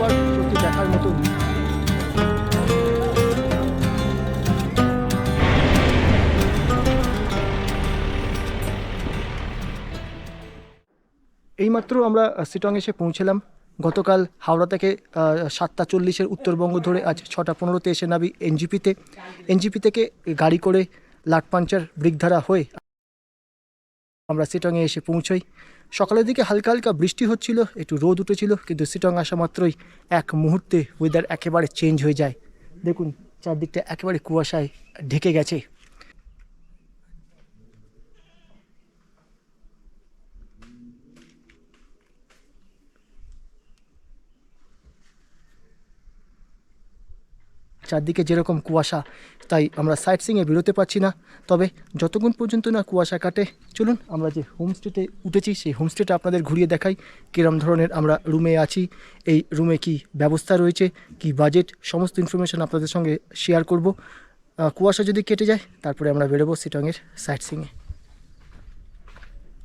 Park সত্যি দেখার মতো। এইমাত্র আমরা সিটং এসে পৌঁছলাম। গতকাল হাওড়া থেকে সাতটা চল্লিশের উত্তরবঙ্গ ধরে আজ ছটা পনেরোতে এসে নাবি এনজিপিতে। এনজিপি থেকে গাড়ি করে লাটপাঞ্চার ব্রিকধারা হয়ে আমরা সিটংয়ে এসে পৌঁছই। সকালের দিকে হালকা হালকা বৃষ্টি হচ্ছিল, একটু রোদ উঠেছিল, কিন্তু সিটং আসা মাত্রই এক মুহূর্তে ওয়েদার একেবারে চেঞ্জ হয়ে যায়। দেখুন, চারদিকটা একেবারে কুয়াশায় ঢেকে গেছে। চারদিকে যেরকম কুয়াশা, তাই আমরা সাইট সিংয়ে বেরোতে পারছি না। তবে যতক্ষণ পর্যন্ত না কুয়াশা কাটে, চলুন আমরা যে হোমস্টেতে উঠেছি, সেই হোমস্টেটা আপনাদের ঘুরিয়ে দেখাই। কিরম ধরনের আমরা রুমে আছি, এই রুমে কি ব্যবস্থা রয়েছে, কি বাজেট সমস্ত ইনফরমেশন আপনাদের সঙ্গে শেয়ার করব। কুয়াশা যদি কেটে যায়, তারপরে আমরা বেরোবো সিটংয়ের সাইট সিংয়ে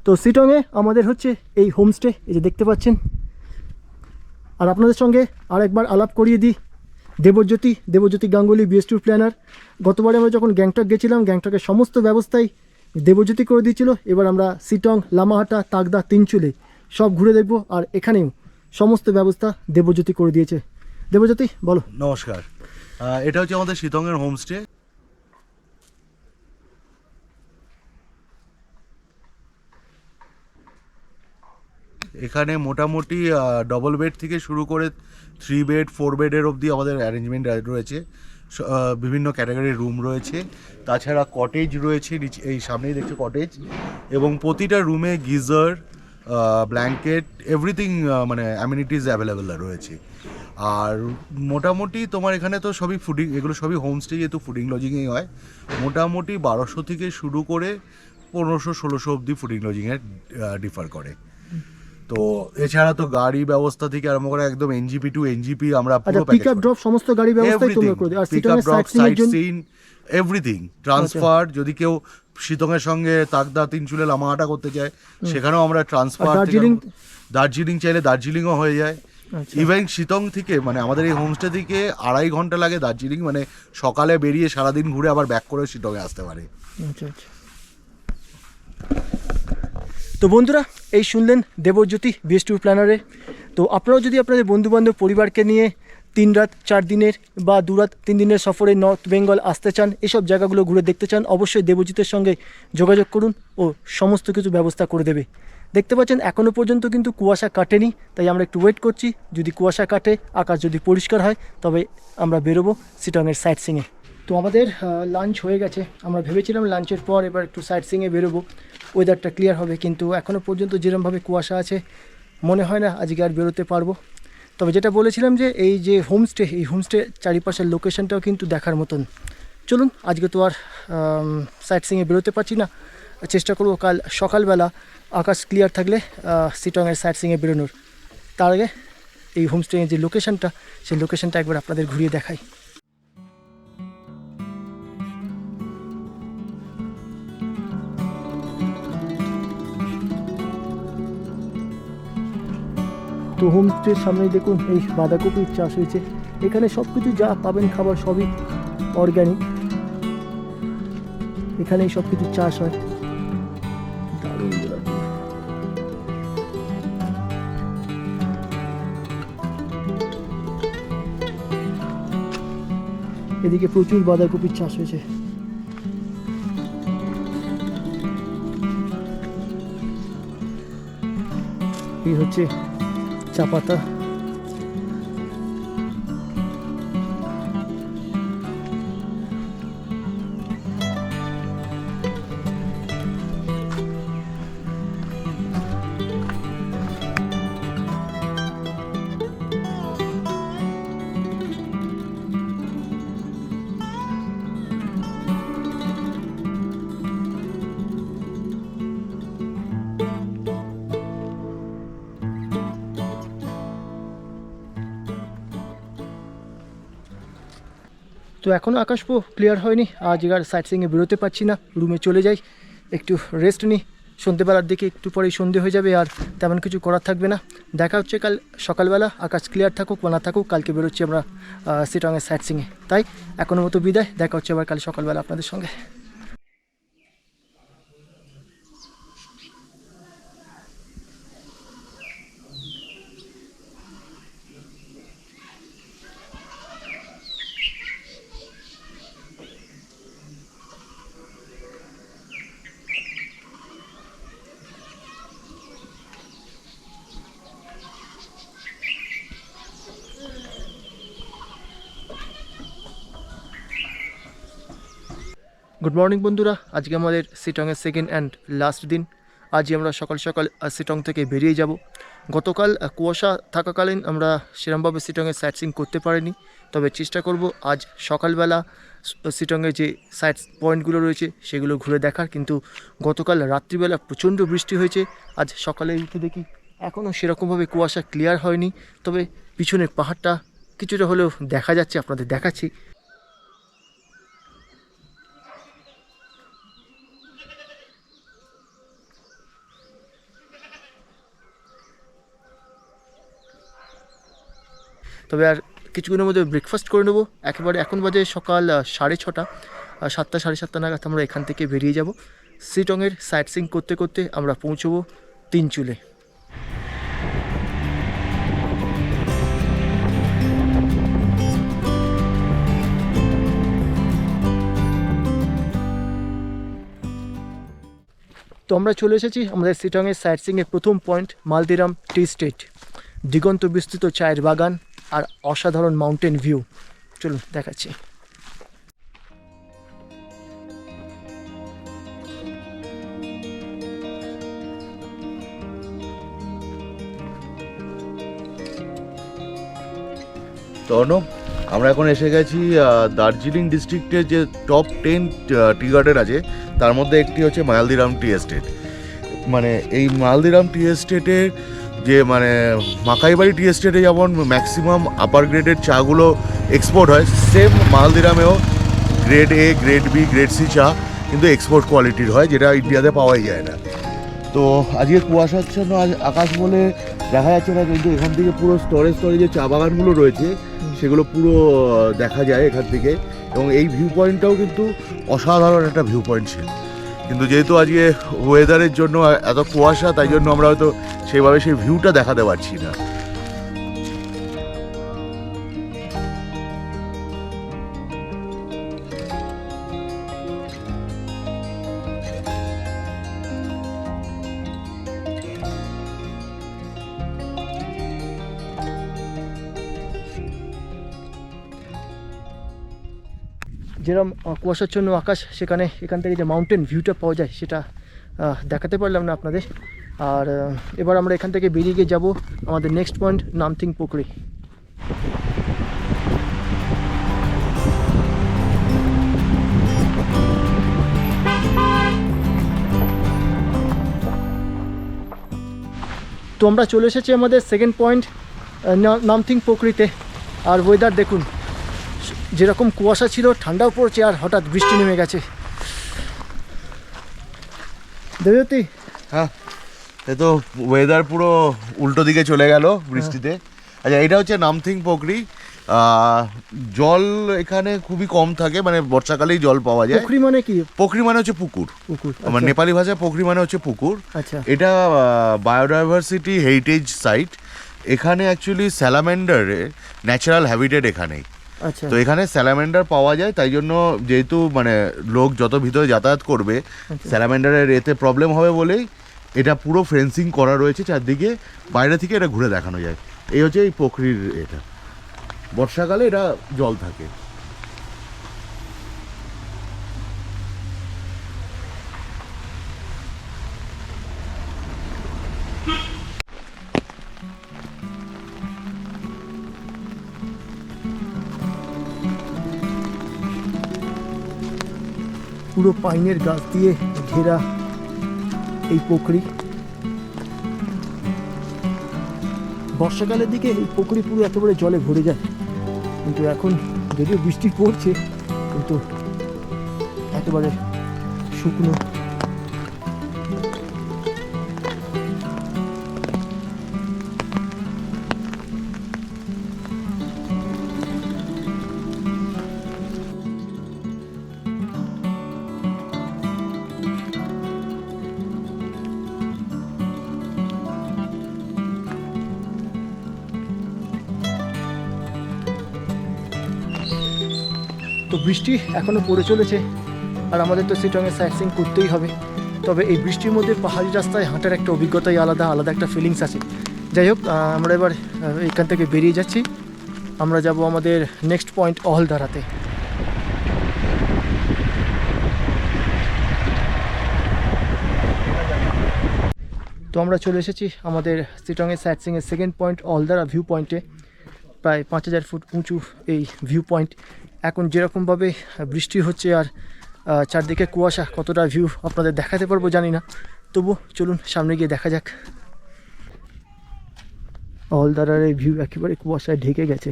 তো সিটংয়ে আমাদের হচ্ছে এই হোমস্টে এই যে দেখতে পাচ্ছেন। আর আপনাদের সঙ্গে আরেকবার আলাপ করিয়ে দিই। দেবজ্যোতি দেবজ্যোতি গাঙ্গুলি বিএস প্ল্যানার গতবারে আমরা যখন গ্যাংটক গেছিলাম, গ্যাংটকের সমস্ত ব্যবস্থাই দেবজ্যোতি করে দিয়েছিল। এবার আমরা সিটং, লামাহাটা, তাগদা, তিনচুলে সব ঘুরে দেখব আর এখানেও সমস্ত ব্যবস্থা দেবজ্যোতি করে দিয়েছে। দেবজ্যোতি, বলো। নমস্কার। এটা হচ্ছে আমাদের শীতঙ্গের হোমস্টে এখানে মোটামুটি ডবল বেড থেকে শুরু করে থ্রি বেড ফোর বেডের অবধি আমাদের অ্যারেঞ্জমেন্ট রয়েছে। বিভিন্ন ক্যাটাগরির রুম রয়েছে। তাছাড়া কটেজ রয়েছে এই সামনেই দেখছ কটেজ এবং প্রতিটা রুমে গিজার ব্ল্যাঙ্কেট এভরিথিং মানে অ্যামিনিটিস অ্যাভেলেবেল রয়েছে। আর মোটামুটি তোমার এখানে তো সবই ফুডিং এগুলো সবই হোমস্টে যেহেতু ফুডিং লজিংয়েই হয়, মোটামুটি বারোশো থেকে শুরু করে পনেরোশো, ষোলোশো অবধি ফুডিং লজিংয়ে ডিফার করে। তো এছাড়া তো গাড়ি ব্যবস্থা থেকে আরম্ভ করে একদম এনজিপি টু এনজিপি আমরা আচ্ছা পুরো পিক প্যাকেজ ড্রপ সমস্ত গাড়ি ব্যবস্থাই তোমরা করে আর সিটংয়ের সাইট সিংয়ের জন্য এভরিথিং ট্রান্সফার যদি কেউ শীতঙের সঙ্গে তাকদা তিনচুলে লামাহাটা করতে চায় সেখানেও আমরা ট্রান্সফার দার্জিলিং? দার্জিলিং চাইলে দার্জিলিংও হয়ে যায়। আচ্ছা। ইভেন শীতং থেকে মানে আমাদের এই হোমস্টে থেকে আড়াই ঘণ্টা লাগে দার্জিলিং মানে সকালে বেরিয়ে সারাদিন ঘুরে আবার ব্যাক করে শীতঙে আসতে পারে। আচ্ছা আচ্ছা। তো বন্ধুরা, এই শুনলেন দেবজ্যোতি বিএস ট্যুর প্ল্যানারে তো আপনারাও যদি আপনাদের বন্ধুবান্ধব পরিবারকে নিয়ে তিন রাত, চার দিনের বা দু রাত, তিন দিনের সফরে নর্থ বেঙ্গল আসতে চান, এসব জায়গাগুলো ঘুরে দেখতে চান, অবশ্যই দেবজিতের সঙ্গে যোগাযোগ করুন ও সমস্ত কিছু ব্যবস্থা করে দেবে। দেখতে পাচ্ছেন এখনও পর্যন্ত কিন্তু কুয়াশা কাটেনি, তাই আমরা একটু ওয়েট করছি। যদি কুয়াশা কাটে, আকাশ যদি পরিষ্কার হয়, তবে আমরা বেরোবো সিটংয়ের সাইট সিংয়ে তো আমাদের লাঞ্চ হয়ে গেছে। আমরা ভেবেছিলাম লাঞ্চের পর এবার একটু সাইট সিংয়ে বেরোবো। ওয়েদারটা ক্লিয়ার হবে, কিন্তু এখনও পর্যন্ত যেরমভাবে কুয়াশা আছে, মনে হয় না আজকে আর বেরোতে পারব। তবে যেটা বলেছিলাম যে, এই যে হোমস্টে এই হোমস্টে চারিপাশের লোকেশনটাও কিন্তু দেখার মতন। চলুন, আজকে তো আর সাইট সিংয়ে বেরোতে পারছি না। চেষ্টা করব কাল সকালবেলা আকাশ ক্লিয়ার থাকলে সিটংয়ের সাইট সিংয়ে বেরোনোর। তার আগে এই হোমস্টের যে লোকেশনটা সেই লোকেশনটা একবার আপনাদের ঘুরিয়ে দেখাই। তো হোমস্টের সামনে দেখুন এই বাঁধাকপির চাষ হয়েছে। এখানে সব কিছু যা পাবেন খাবার সবই অর্গ্যানিক এখানেই সব কিছু চাষ হয়। দারুণ। এদিকে প্রচুর বাঁধাকপির চাষ হয়েছে। এই হচ্ছে চা পাতা তো এখনও আকাশ পো ক্লিয়ার হয়নি। আজ আর সাইট সিংয়ে বেরোতে পারছি না। রুমে চলে যাই। একটু রেস্ট নিই সন্ধেবেলার দিকে একটু পরেই সন্ধে হয়ে যাবে আর তেমন কিছু করার থাকবে না। দেখা হচ্ছে কাল সকালবেলা। আকাশ ক্লিয়ার থাকুক বা না থাকুক, কালকে বেরোচ্ছি আমরা সিটংয়ের সাইট সিংয়ে তাই এখনও মতো বিদায়। দেখা হচ্ছে আবার কাল সকালবেলা আপনাদের সঙ্গে। গুড মর্নিং বন্ধুরা। আজকে আমাদের সিটংয়ের সেকেন্ড অ্যান্ড লাস্ট দিন। আজই আমরা সকাল সকাল সিটং থেকে বেরিয়ে যাব। গতকাল কুয়াশা থাকাকালীন আমরা সেরমভাবে সিটংয়ের সাইট সিং করতে পারিনি। তবে চেষ্টা করব আজ সকালবেলা সিটংয়ের যে সাইট পয়েন্টগুলো রয়েছে, সেগুলো ঘুরে দেখার। কিন্তু গতকাল রাত্রিবেলা প্রচণ্ড বৃষ্টি হয়েছে। আজ সকালে উঠে দেখি এখনও সেরকমভাবে কুয়াশা ক্লিয়ার হয়নি। তবে পিছনের পাহাড়টা কিছুটা হলেও দেখা যাচ্ছে, আপনাদের দেখাচ্ছি। তবে আর কিছুক্ষণের মধ্যে ব্রেকফাস্ট করে নেব। একেবারে এখন বাজে সকাল সাড়ে ছটা সাতটা, সাড়ে সাতটা নাগাদ আমরা এখান থেকে বেরিয়ে যাব। সিটংয়ের সাইট সিং করতে করতে আমরা পৌঁছবো তিন চুলে তো আমরা চলে এসেছি আমাদের সিটংয়ের সাইট সিংয়ের প্রথম পয়েন্ট মালদিরাম টি স্টেট। দিগন্ত বিস্তৃত চায়ের বাগান আর অসাধারণ মাউন্টেন ভিউ। চলুন, দেখাচ্ছি। অর্ণব আমরা এখন এসে গেছি দার্জিলিং ডিস্ট্রিক্টের যে টপ টেন টি গার্ডেন আছে, তার মধ্যে একটি হচ্ছে মালদিরাম টি এস্টেট মানে এই মালদিরাম টি এস্টেটের যে মানে মাকাইবাড়ি টি এস্টেটে যেমন ম্যাক্সিমাম আপার গ্রেডের চাগুলো এক্সপোর্ট হয় same মালদিরামেও grade A grade B grade C চা কিন্তু এক্সপোর্ট কোয়ালিটির হয়, যেটা ইন্ডিয়াতে পাওয়াই যায় না। তো আজকে কুয়াশাচ্ছন্ন আজ আকাশ বলে দেখা যাচ্ছে না, কিন্তু এখান থেকে পুরো স্তরে স্তরে যে চা বাগানগুলো রয়েছে, সেগুলো পুরো দেখা যায় এখান থেকে। এবং এই ভিউ পয়েন্টটাও কিন্তু অসাধারণ একটা ভিউ পয়েন্ট ছিল। কিন্তু যেহেতু আজকে ওয়েদারের জন্য এত কুয়াশা, তাই জন্য আমরা হয়তো সেভাবে সেই ভিউটা দেখাতে পারছি না। যেরকম কুয়াশাচ্ছন্ন আকাশ, সেখানে এখান থেকে যে মাউন্টেন ভিউটা পাওয়া যায়, সেটা দেখাতে পারলাম না আপনাদের। আর এবার আমরা এখান থেকে বেরিয়ে গিয়ে যাব আমাদের নেক্সট পয়েন্ট নামথিং পুকুরি। তো আমরা চলে এসেছি আমাদের সেকেন্ড পয়েন্ট নামথিং পুকুরিতে। আর ওয়েদার দেখুন। যেরকম কুয়াশা ছিল ঠান্ডাও পড়ছে আর হঠাৎ বৃষ্টি নেমে গেছে। দেবজ্যোতি? হ্যাঁ এ তো ওয়েদার পুরো উল্টো দিকে চলে গেল বৃষ্টিতে। আচ্ছা এটা হচ্ছে নামথিং পোকরি। জল এখানে খুবই কম থাকে মানে বর্ষাকালেই জল পাওয়া যায়। পুকুরি মানে কি? পোখরি মানে হচ্ছে পুকুর। পুকুর আমার আচ্ছা, নেপালি ভাষায় পোখরি মানে হচ্ছে পুকুর। আচ্ছা। এটা বায়োডাইভার্সিটি হেরিটেজ সাইট এখানে অ্যাকচুয়ালি স্যালামেন্ডারের ন্যাচারাল হ্যাবিটেট এখানেই। তো এখানে স্যালামেন্ডার পাওয়া যায় তাই জন্য যেহেতু মানে লোক যত ভিতরে যাতায়াত করবে আচ্ছা। স্যালামেন্ডারের এতে প্রবলেম হবে বলেই এটা পুরো ফেন্সিং করা রয়েছে চারদিকে বাইরে থেকে এটা ঘুরে দেখানো যায়। এই হচ্ছে এই পকরির এটা। বর্ষাকালে এটা জল থাকে। পুরো পাইনের গাছ দিয়ে ঘেরা এই পুকুরি বর্ষাকালের দিকে এই পুকুরি পুরো একেবারে জলে ভরে যায়। কিন্তু এখন যদিও বৃষ্টি পড়ছে, কিন্তু একেবারে শুকনো বৃষ্টি এখনও পড়ে চলেছে। আর আমাদের তো সিটংয়ে সাইট সিং করতেই হবে। তবে এই বৃষ্টির মধ্যে পাহাড়ি রাস্তায় হাঁটার একটা অভিজ্ঞতাই আলাদা আলাদা একটা ফিলিংস আছে। যাই হোক আমরা এবার এখান থেকে বেরিয়ে যাচ্ছি। আমরা যাব আমাদের নেক্সট পয়েন্ট অহলদারাতে তো আমরা চলে এসেছি আমাদের সিটংয়ের সাইট সিংয়ের সেকেন্ড পয়েন্ট অলদারা ভিউ পয়েন্টে প্রায় পাঁচ হাজার ফুট উঁচু এই ভিউ পয়েন্ট এখন যেরকমভাবে বৃষ্টি হচ্ছে আর চারদিকে কুয়াশা কতটা ভিউ আপনাদের দেখাতে পারব জানি না। তবু চলুন সামনে গিয়ে দেখা যাক। অলদারার এই ভিউ একেবারে কুয়াশায় ঢেকে গেছে।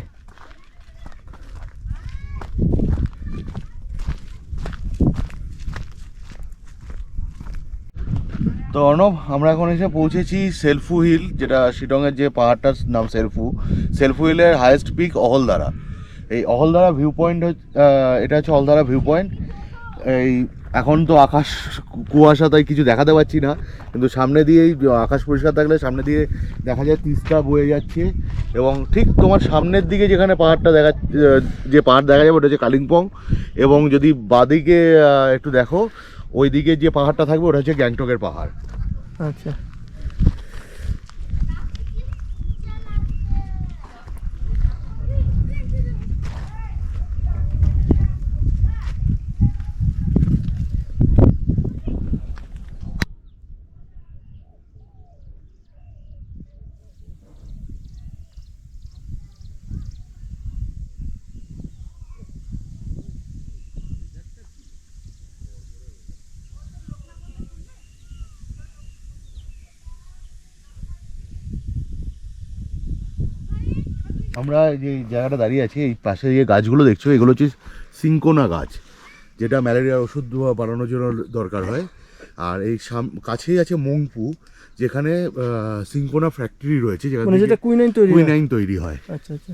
তো অর্ণব, আমরা এখন এসে পৌঁছেছি সেলফু হিল, যেটা শিটংয়ের যে পাহাড়টার নাম সেলফু। সেলফু হিলের হায়েস্ট পিক অহলদারা। এই অহলদারা ভিউ পয়েন্ট এটা হচ্ছে অহলদারা ভিউ পয়েন্ট এই এখন তো আকাশ কুয়াশা, তাই কিছু দেখাতে পাচ্ছি না। কিন্তু সামনে দিয়েই, আকাশ পরিষ্কার থাকলে সামনে দিয়ে দেখা যায় তিস্তা বয়ে যাচ্ছে। এবং ঠিক তোমার সামনের দিকে যেখানে পাহাড়টা দেখা যে পাহাড় দেখা যাবে, ওটা হচ্ছে কালিম্পং। এবং যদি বাদিকে একটু দেখো, ওইদিকে যে পাহাড়টা থাকবে, ওটা হচ্ছে গ্যাংটকের পাহাড়। আচ্ছা। আমরা যে জায়গাটা দাঁড়িয়ে আছি এই পাশে যে গাছগুলো দেখছ এগুলো হচ্ছে সিঙ্কোনা গাছ যেটা ম্যালেরিয়ার ওষুধ বানানোর জন্য দরকার হয়। আর এই সাম কাছেই আছে মংপু যেখানে সিঙ্কোনা ফ্যাক্টরি রয়েছে যেখানে মানে যেটা কুইনাইন তৈরি হয়? কুইনাইন তৈরি হয়। আচ্ছা আচ্ছা।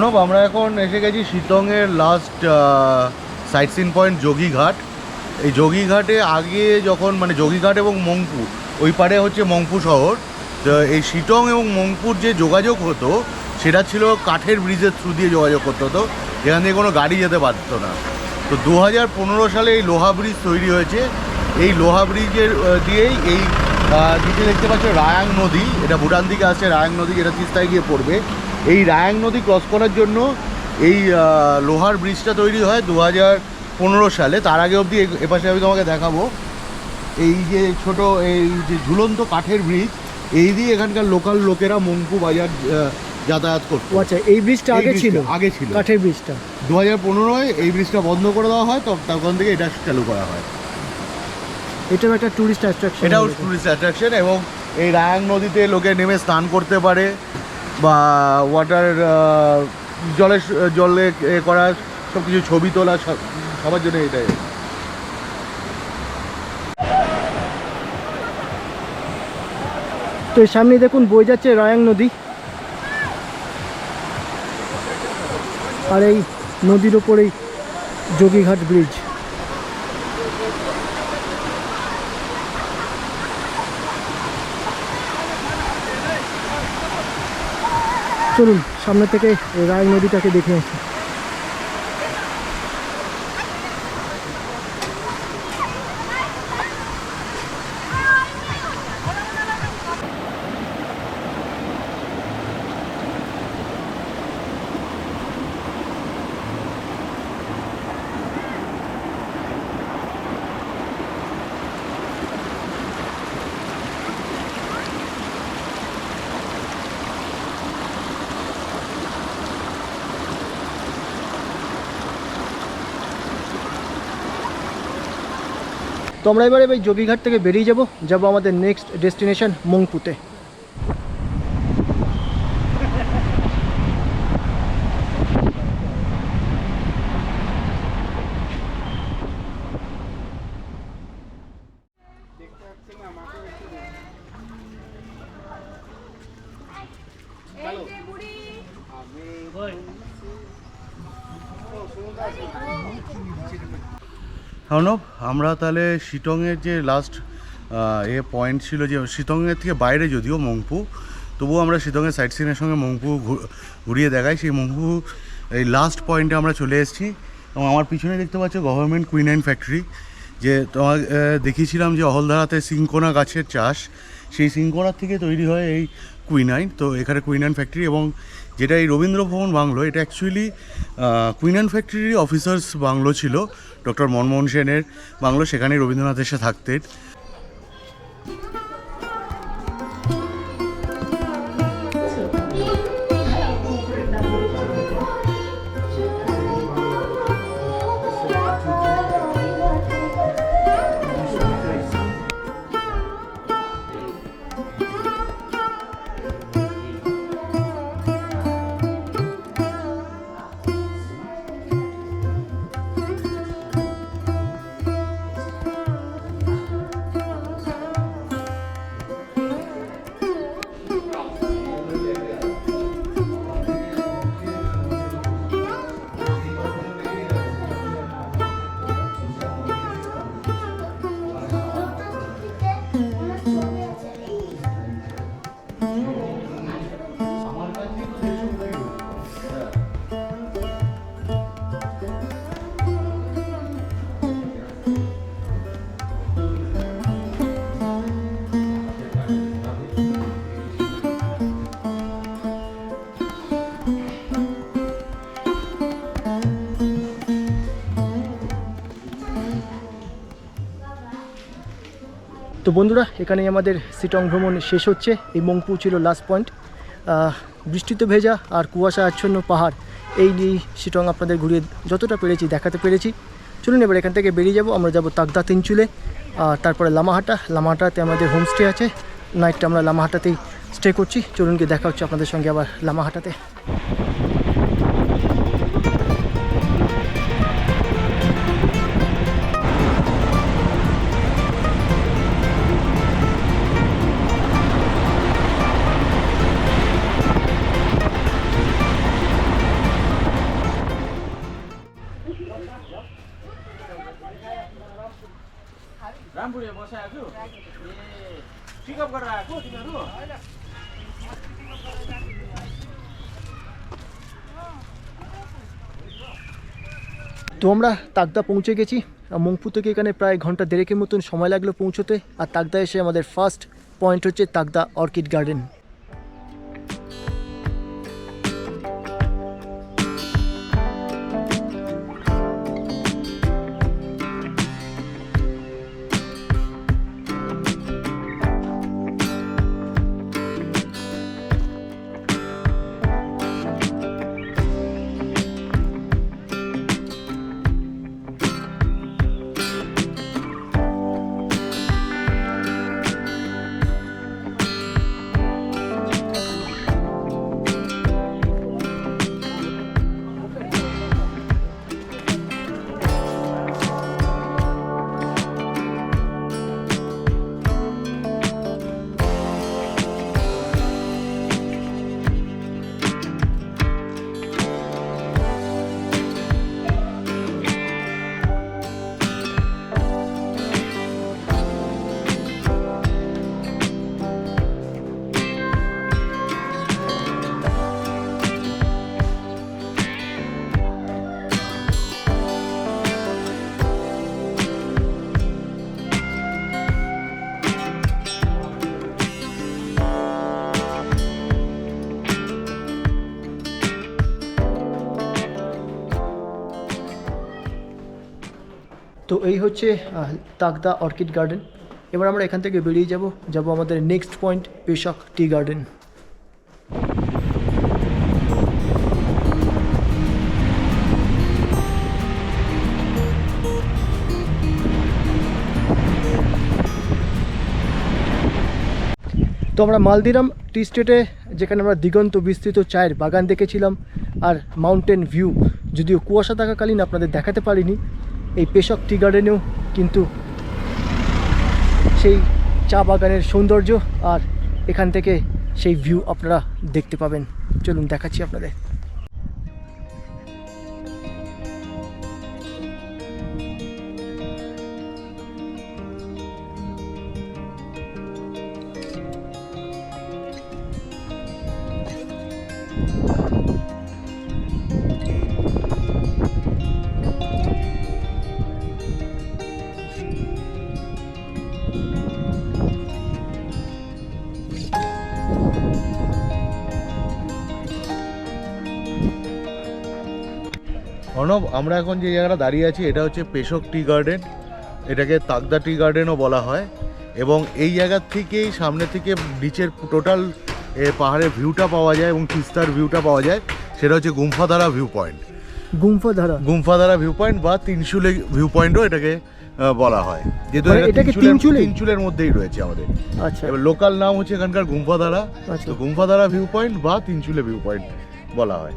অর্ণব আমরা এখন এসে গেছি শিতংয়ের last sight seen point Jogighat. এই যোগীঘাটে আগে যখন মানে যোগীঘাট এবং মংপু ওই পারে হচ্ছে মংপু শহর, তো এই শিটং এবং মংপুর যে যোগাযোগ হতো, সেটা ছিল কাঠের ব্রিজের থ্রু দিয়ে যোগাযোগ করতে হতো, যেখান থেকে কোনো গাড়ি যেতে পারতো না। তো দু হাজার পনেরো সালে এই লোহা ব্রিজ তৈরি হয়েছে। এই লোহা ব্রিজের দিয়েই এই নিচে দেখতে পাচ্ছ, রায়াং নদী, এটা ভুটান দিকে আসছে, রায়াং নদী, যেটা তিস্তায় গিয়ে পড়বে। এই রায়াং নদী ক্রস করার জন্য এই লোহার ব্রিজটা তৈরি হয় দু হাজার পনেরো সালে। তার আগে অবধি এপাশে আমি তোমাকে দেখাবো। এই যে ছোট এই যে ঝুলন্ত কাঠের ব্রিজ এই দিয়ে এখানকার লোকাল লোকেরা মঙ্কু বাজার যাতায়াত করতো। আচ্ছা এই ব্রিজটা আগে ছিল? আগে ছিল। কাঠের ব্রিজটা দু হাজার পনেরোয় এই ব্রিজটা বন্ধ করে দেওয়া হয় তো তখন থেকে এটা চালু করা হয়। এটাও একটা টুরিস্ট অ্যাট্রাকশন এটাও টুরিস্ট অ্যাট্রাকশন এবং এই রায়াং নদীতে লোকে নেমে স্নান করতে পারে। বা ওয়াটার জলে জলে, এ করা সব কিছু ছবি তোলা সবার জন্য এটাই। তো সামনে দেখুন বয়ে যাচ্ছে রায়াং নদী। আর এই নদীর ওপরেই যোগীঘাট ব্রিজ। চলুন সামনে থেকে রায় নদীটাকে দেখে আসি। তো আমরা এবারে এই জবিঘাট থেকে বেরিয়ে যাব। যাব আমাদের নেক্সট ডেস্টিনেশন মংপুতে। অর্ণব আমরা তাহলে শিটংয়ের যে লাস্ট এ পয়েন্ট ছিল যে শিটংয়ের থেকে বাইরে যদিও মংপু, তবুও আমরা শিটংয়ের সাইট সিনের সঙ্গে মংপু ঘুরিয়ে দেখাই। সেই মংপু, এই লাস্ট পয়েন্টে আমরা চলে এসেছি এবং আমার পিছনে দেখতে পাচ্ছ গভর্নমেন্ট কুইনাইন ফ্যাক্টরি যে তোমার দেখিয়েছিলাম যে অহলধারাতে সিংকোনা গাছের চাষ। সেই সিংকোনার থেকে তৈরি হয় এই কুইনাইন তো এখানে কুইনাইন ফ্যাক্টরি এবং যেটা এই রবীন্দ্রভবন বাংলো, এটা অ্যাকচুয়ালি কুইন অ্যান্ড ফ্যাক্টরির অফিসার্স বাংলো ছিল ডক্টর মনমোহন সেনের বাংলো সেখানে রবীন্দ্রনাথ এসে থাকতেন। তো বন্ধুরা এখানেই আমাদের সিটং ভ্রমণ শেষ হচ্ছে। এই মংপু ছিল লাস্ট পয়েন্ট বৃষ্টিতে ভেজা আর কুয়াশা আচ্ছন্ন পাহাড়। এই নিয়েই শিটং আপনাদের ঘুরিয়ে যতটা পেরেছি দেখাতে পেরেছি। চলুন এবার এখান থেকে বেরিয়ে যাব। আমরা যাব তাকদা তিনচুলে। আর তারপরে লামাহাটা। লামাহাটাতে আমাদের হোমস্টে আছে। নাইটটা আমরা লামাহাটাতেই স্টে করছি। চলুন গিয়ে দেখা হচ্ছে আপনাদের সঙ্গে আবার লামাহাটাতে। তো আমরা তাকদা পৌঁছে গেছি মংপু থেকে এখানে প্রায় ঘণ্টা দেড়েকের মতন সময় লাগল পৌঁছতে, আর তাকদা এসে আমাদের ফার্স্ট পয়েন্ট হচ্ছে তাকদা অর্কিড গার্ডেন। তো এই হচ্ছে তাকদা অর্কিড গার্ডেন। এবার আমরা এখান থেকে বেরিয়ে যাব যাব আমাদের next point, Peshok tea garden. তো আমরা মালদিরাম টি স্টেটে, যেখানে আমরা দিগন্ত বিস্তৃত চায়ের বাগান দেখেছিলাম, আর মাউন্টেন ভিউ। যদিও কুয়াশা থাকাকালীন আপনাদের দেখাতে পারিনি এই পেশক টি গার্ডেনেও কিন্তু সেই চা বাগানের সৌন্দর্য আর এখান থেকে সেই ভিউ আপনারা দেখতে পাবেন। চলুন দেখাচ্ছি আপনাদের। অর্ণব আমরা এখন যে জায়গাটা দাঁড়িয়ে আছি এটা হচ্ছে পেশক টি গার্ডেন। এটাকে তাকদা টি গার্ডেনও বলা হয়। এবং এই জায়গার থেকেই সামনে থেকে নিচের টোটাল পাহাড়ের ভিউটা পাওয়া যায় এবং তিস্তার ভিউটা পাওয়া যায়। সেটা হচ্ছে গুম্ফাধারা ভিউ পয়েন্ট গুম্ফা ধারা গুম্ফাধারা ভিউ পয়েন্ট বা তিনশুলে ভিউ পয়েন্টও এটাকে বলা হয়। যেহেতু মানে তিনচুলের মধ্যেই রয়েছে আমাদের। আচ্ছা। এবার লোকাল নাম হচ্ছে এখানকার গুম্ফাধারা। আচ্ছা। তো গুম্ফাধারা ভিউ পয়েন্ট বা তিনচুলে ভিউ পয়েন্ট বলা হয়।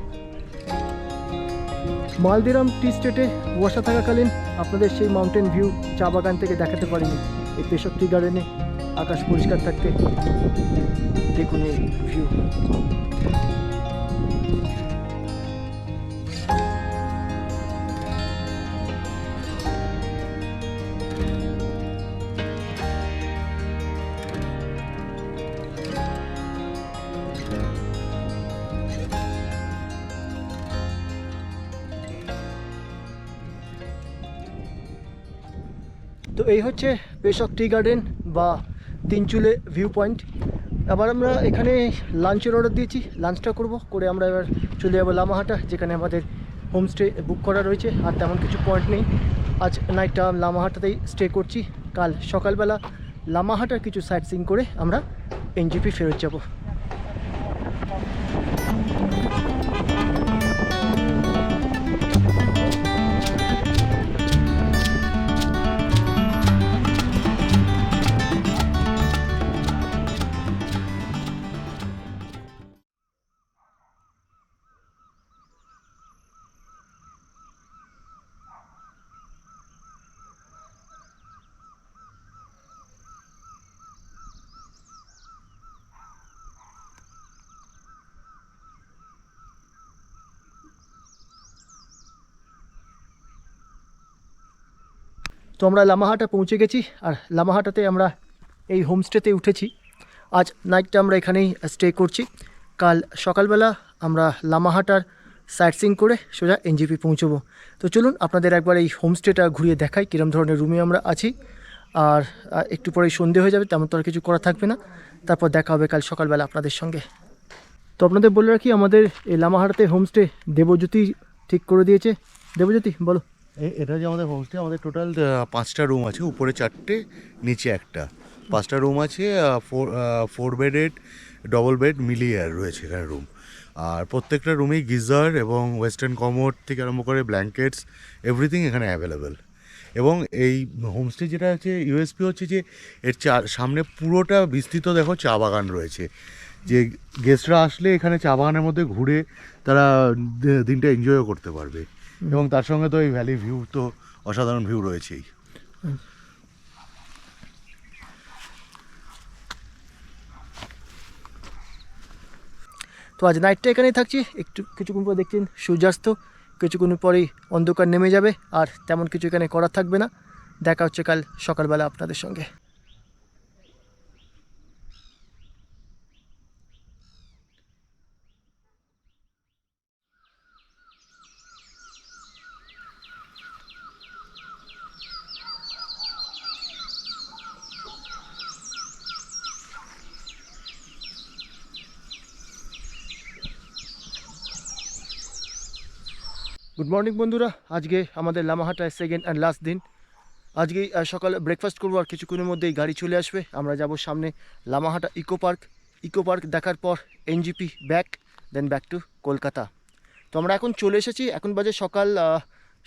মালদিরাম টি স্টেটে বসা থাকাকালীন আপনাদের সেই মাউন্টেন ভিউ চা বাগান থেকে দেখাতে পারিনি। এই পেশক টি গার্ডেনে আকাশ পরিষ্কার থাকতে দেখুন এই ভিউ। এই হচ্ছে পেশক টি গার্ডেন বা তিনচুলে ভিউ পয়েন্ট আবার আমরা এখানে লাঞ্চের অর্ডার দিয়েছি লাঞ্চটা করব, করে আমরা এবার চলে যাব লামাহাটা, যেখানে আমাদের হোমস্টে বুক করা রয়েছে, আর তেমন কিছু পয়েন্ট নেই। আজ নাইটটা লামাহাটাতেই স্টে করছি। কাল সকালবেলা লামাহাটার কিছু সাইট সিং করে আমরা এনজিপি ফেরত যাব। তো আমরা লামাহাটা পৌঁছে গেছি, আর লামাহাটাতে আমরা এই হোমস্টেতে উঠেছি। আজ নাইটটা আমরা এখানেই স্টে করছি। কাল সকালবেলা আমরা লামাহাটার সাইট সিং করে সোজা এনজিপি পৌঁছবো। তো চলুন আপনাদের একবার এই হোমস্টেটা ঘুরিয়ে দেখাই, কীরম ধরনের রুমে আমরা আছি। আর একটু পরেই সন্ধে হয়ে যাবে, তেমন তো আর কিছু করা থাকবে না। তারপর দেখা হবে কাল সকালবেলা আপনাদের সঙ্গে। তো আপনাদের বলে রাখি, আমাদের এই লামাহাটাতে হোমস্টে দেবজ্যোতি ঠিক করে দিয়েছে। দেবজ্যোতি, বলো। এটা যে আমাদের হোমস্টে, আমাদের টোটাল পাঁচটা রুম আছে, উপরে চারটে, নিচে একটা। পাঁচটা রুম আছে four four bedded, double bed মিলিয়ে রয়েছে এখানে রুম। আর প্রত্যেকটা রুমেই গিজার এবং ওয়েস্টার্ন কমোড থেকে আরম্ভ করে ব্ল্যাঙ্কেটস, এভরিথিং এখানে অ্যাভেলেবেল। এবং এই হোমস্টে যেটা হচ্ছে ইউএসপি হচ্ছে যে, এর চা, সামনে পুরোটা বিস্তৃত দেখো চা বাগান রয়েছে। যে গেস্টরা আসলে এখানে চা বাগানের মধ্যে ঘুরে তারা দিনটা এনজয়ও করতে পারবে। এবং তার সঙ্গে তো এই ভ্যালি ভিউ তো অসাধারণ ভিউ রয়েছেই। তো আজ নাইটটা এখানেই থাকছি। একটু কিছুক্ষণ পর দেখছেন সূর্যাস্ত। কিছুক্ষণ পরেই অন্ধকার নেমে যাবে। আর তেমন কিছু এখানে করার থাকবে না। দেখা হচ্ছে কাল সকালবেলা আপনাদের সঙ্গে। গুড মর্নিং বন্ধুরা। আজকে আমাদের লামাহাটায় সেকেন্ড অ্যান্ড লাস্ট দিন। আজকে সকালে ব্রেকফাস্ট করব আর কিছুক্ষণের মধ্যেই গাড়ি চলে আসবে। আমরা যাব সামনে Lamahatta eco park eco park দেখার পর NJP back then back to Kolkata. তো আমরা এখন চলে এসেছি, এখন বাজে সকাল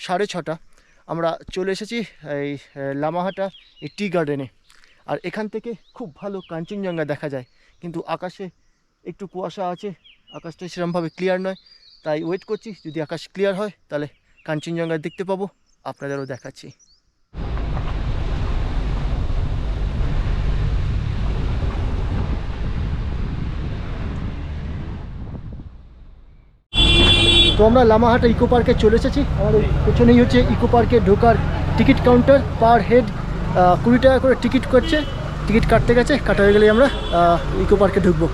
সাড়ে ছটা। আমরা চলে এসেছি এই লামাহাটা এই টি গার্ডেনে আর এখান থেকে খুব ভালো কাঞ্চনজঙ্ঘা দেখা যায়। কিন্তু আকাশে একটু কুয়াশা আছে, আকাশটা সেরকমভাবে ক্লিয়ার নয়। তাই ওয়েট করছি, যদি আকাশ ক্লিয়ার হয়, তাহলে কাঞ্চনজঙ্ঘা দেখতে পাবো, আপনাদেরও দেখাচ্ছি। তো আমরা লামাহাটা ইকো পার্কে চলে এসেছি। আমাদের পেছনেই হচ্ছে ইকো পার্কে ঢোকার টিকিট কাউন্টার পার হেড কুড়ি টাকা করে টিকিট করছে টিকিট কাটতে গেছে, কাটা হয়ে গেলে আমরা ইকো পার্কে ঢুকবো।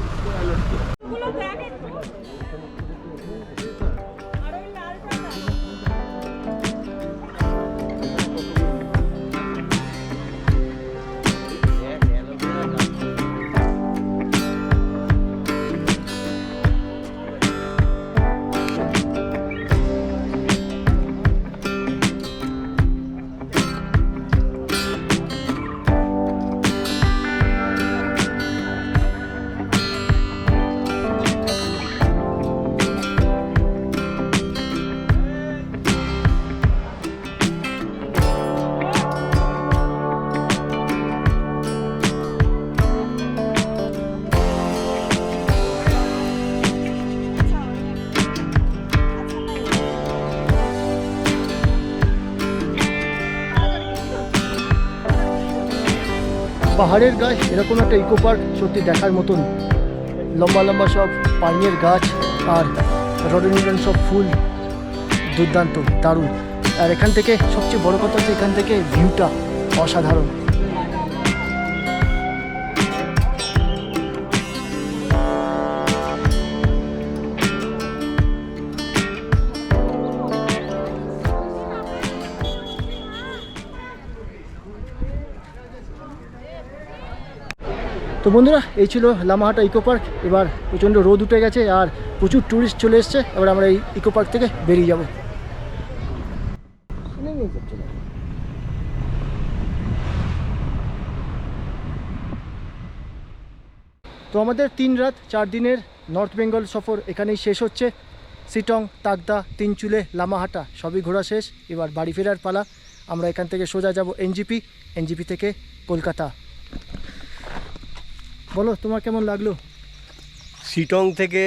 পাহাড়ের গাছ, এরকম একটা ইকো পার্ক সত্যি দেখার মতন। লম্বা লম্বা সব পাইনের গাছ আর রডনিডন সব ফুল, দুর্দান্ত, দারুণ। আর এখান থেকে সবচেয়ে বড় কথা হচ্ছে এখান থেকে ভিউটা অসাধারণ। তো বন্ধুরা, এই ছিল লামাহাটা ইকো পার্ক। এবার প্রচণ্ড রোদ উঠে গেছে আর প্রচুর ট্যুরিস্ট চলে এসছে। এবার আমরা এই ইকো পার্ক থেকে বেরিয়ে যাব। তো আমাদের তিন রাত, চার দিনের নর্থ বেঙ্গল সফর এখানেই শেষ হচ্ছে। সিটং তাকদা তিনচুলে, লামাহাটা, সবই ঘোরা শেষ। এবার বাড়ি ফেরার পালা। আমরা এখান থেকে সোজা যাব এনজিপি। এনজিপি থেকে কলকাতা। বলো, তোমার কেমন লাগল? শিটং থেকে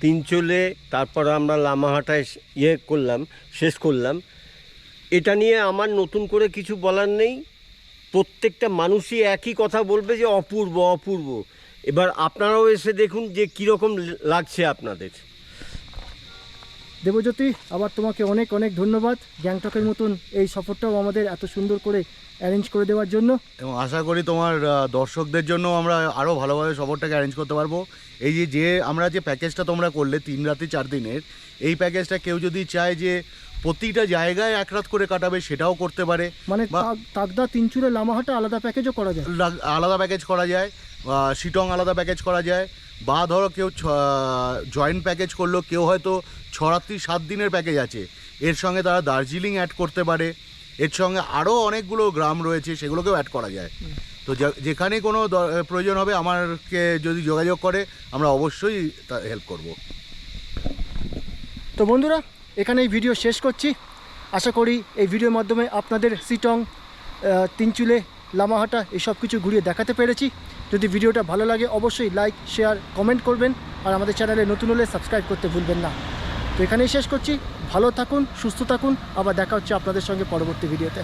তিনচলে তারপর আমরা লামাহাটায় ইয়ে করলাম, শেষ করলাম। এটা নিয়ে আমার নতুন করে কিছু বলার নেই। প্রত্যেকটা মানুষই একই কথা বলবে যে অপূর্ব অপূর্ব। এবার আপনারাও এসে দেখুন যে কীরকম লাগছে আপনাদের। দেবজ্যোতি আবার তোমাকে অনেক অনেক ধন্যবাদ গ্যাংটকের মতন এই সফরটাও আমাদের এত সুন্দর করে অ্যারেঞ্জ করে দেওয়ার জন্য। এবং আশা করি তোমার দর্শকদের জন্য আমরা আরও ভালোভাবে সফরটাকে অ্যারেঞ্জ করতে পারব। এই যে যে আমরা যে প্যাকেজটা তোমরা করলে তিন রাতে চার দিনের এই প্যাকেজটা কেউ যদি চায় যে প্রতিটা জায়গায় এক রাত করে কাটাবে সেটাও করতে পারে। মানে তাগদা তিনচুরে লামাহাটা আলাদা প্যাকেজও করা যায়? আলাদা প্যাকেজ করা যায় বা শিটং আলাদা প্যাকেজ করা যায় বা ধরো কেউ জয়েন্ট প্যাকেজ করল কেউ হয়তো ছ রাত্রি সাত দিনের প্যাকেজ আছে। এর সঙ্গে তারা দার্জিলিং অ্যাড করতে পারে। এর সঙ্গে আরও অনেকগুলো গ্রাম রয়েছে সেগুলোকেও অ্যাড করা যায়। তো যেখানে কোনো প্রয়োজন হবে আমারকে যদি যোগাযোগ করে আমরা অবশ্যই হেল্প করব। তো বন্ধুরা এখানে এই ভিডিও শেষ করছি। আশা করি এই ভিডিওর মাধ্যমে আপনাদের সিটং তিনচুলে লামাহাটা এই সব কিছু ঘুরিয়ে দেখাতে পেরেছি। যদি ভিডিওটা ভালো লাগে, অবশ্যই লাইক শেয়ার কমেন্ট করবেন আর আমাদের চ্যানেলে নতুন হলে সাবস্ক্রাইব করতে ভুলবেন না। তো এখানেই শেষ করছি। ভালো থাকুন, সুস্থ থাকুন। আবার দেখা হচ্ছে আপনাদের সঙ্গে পরবর্তী ভিডিওতে